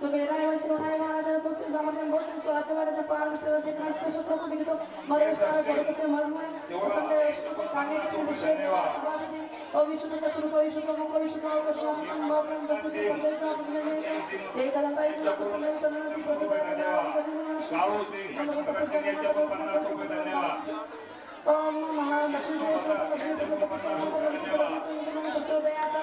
दातु तू मेरा वैष्णवाय महाराज स्वस्ति सामर्थ्यम भोजन स्वास्थ्य वाले पार विष्णु ते कृष्ण शुक्र को दिखतो मरेश्वर गोरख से मर्मय संत वैष्णव से कामे के विषय देवा सभादि ओ विष्णु चतुर्थ विष्णु मुख विष्णु वैष्णव संभव दत्त से पंडित आपने एक कदम पाई तुमने तनती प्रचोदयात काळू सिंग रक्षक यांच्याकडून पन्नास रुपये धन्यवाद ओम महालक्ष्मी प्रचोदयात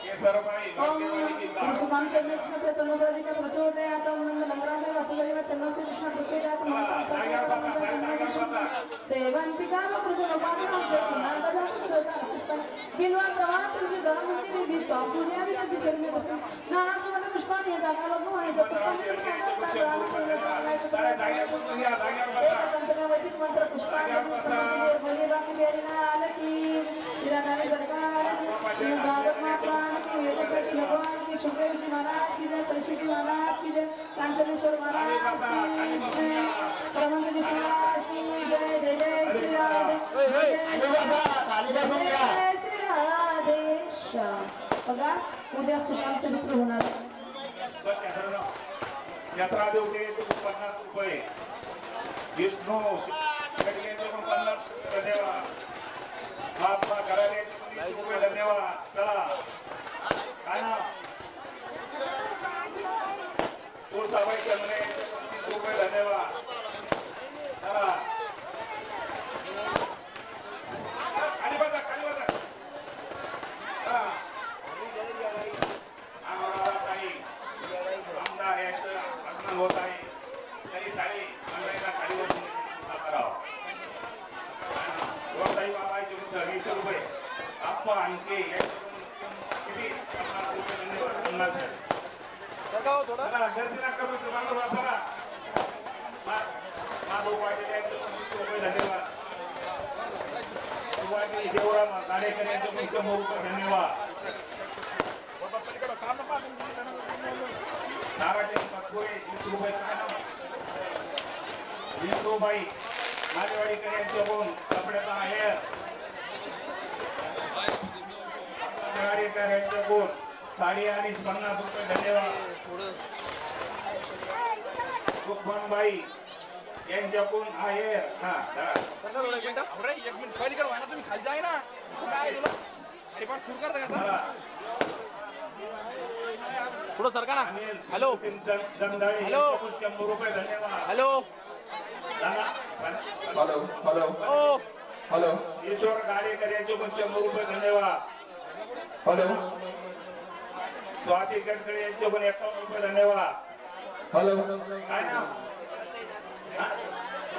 केसरबाई ओम भाग्यवाडी की गाव. कृष्ण कृष्ण तनुसराधिक प्रचोदयात ओम नंद मंगलामे वासुदेव तनुश्री कृष्ण प्रचोदयात जाग्यावर बसा, साहेब, जाग्यावर बसा. सेवंतिका व कृष्ण पाण्याचे पुन्हा बदल पुष्पन बिलवा प्रवाह तुझे जन्ममुक्ती दिस पुण्या विला दिशेने बसून नाना समद पुष्पाने येतात लोक म्हणायचे जरा जाग्यावर बसून घ्या, जाग्यावर बसा. तंत्रवैदिक मंत्र पुष्पांजली भले बाकी बेरीना आलं की शिरानाने सरकार की भागवत महाप्राण वेदकटी भगवान की शुक्रेशी महाराज की जय परिचिती महाराज की जय कांचनेश्वर महाराज की जय. प्रबंध विश्वास की जय जय जय श्री राधे. जय श्री राधेश बघा उद्या सुखांचं चरित्र होणार. यात्रा देवटे पन्नास रुपये. विष्णू शेटगे पन्नास रुपये धन्यवाद महात्मा कराडे वीस रुपये धन्यवाद चला काय ना तुळसाबाई चंद्रे तीस रुपये धन्यवाद चला खाली बसा खाली बसा चला आम्हाला काही आमदार यांचं आगमन होत आहे तरी साडी मंडळीला खाली बसून करावं शिवसाई बाबाचे वृद्ध वीस रुपये आप्पा आणखे यांच्याकडून किती पन्नास रुपये धन्यवाद पन्नास द्या. चला, गर्दी नका करू, बाजूला चला. मा- माधव पाटील यांच्याकडून वीस रुपये धन्यवाद सुभाष रुपये धन्यवाद. नारायण पाटोळे कपड्याचा साडी आणि पन्नास रुपये धन्यवाद सुखमनबाई यांच्याकडून आहे हा. एक मिनिट. पहिली कर तुम्ही खाली जाय ना. पण. पुढं सरका ना. Hello hello. यांच्याकडून शंभर रुपये धन्यवाद hello. Hello hello hello Ishwar Gadekar यांच्याकडून शंभर रुपये धन्यवाद. हॅलो स्वाती गडकरी यांच्याकडून एकावन्न रुपये धन्यवाद. हॅलो काय नाव?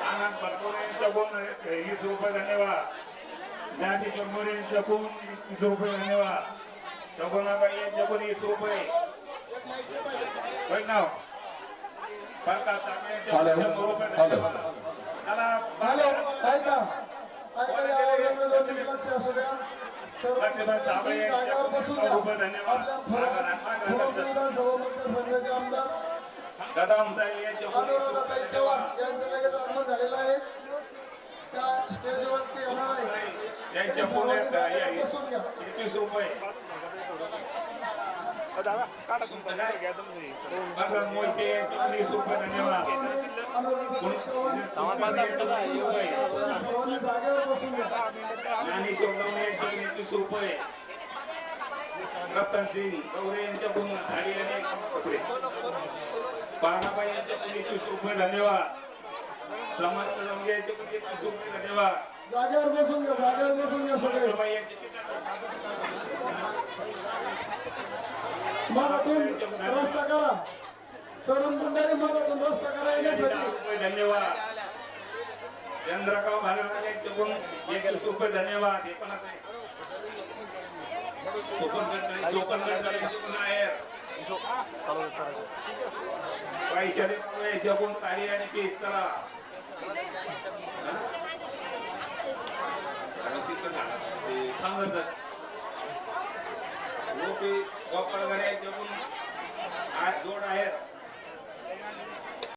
आनंद परतोरे यांच्याकडून वीस रुपये धन्यवाद. ज्ञानेश्वर समोरील यांच्याकडून वीस रुपये धन्यवाद शोभनाबाई यांच्याकडून वीस रुपये नाव प्रकाश तांबे शंभर रुपये धन्यवाद लक्ष्मण साबळे रुपये धन्यवाद वीस रुपये चव्हाण यांचं लगेच आगमन झालेलं आहे त्या स्टेजवरती येणार आहे यांच्या पुण्यात एकवीस रुपये मोहिते वीस रुपये धन्यवाद. चव्हाण वीस रुपये एकवीस रतन सिंग साडी आणि कपडे पारणाबाई यांच्याकडून एकवीस रुपये धन्यवाद. समर्थ लंगे यांच्याकडून एकवीस रुपये धन्यवाद. जागेवर बसून घ्या जागेवर बसून घ्या सगळे. बाई मधातून रस्ता करा. तरुण मंडळी मधातून रस्ता करा येण्यासाठी. धन्यवाद. चंद्रकाव भालेराव यांच्याकडून एकवीस रुपये धन्यवाद. हे पण पैशाने आहे. चोपन्न साडी आणि केस करा. संघर्ष गोपी गोपाळगड यांच्याकडून आठ जोड आहेत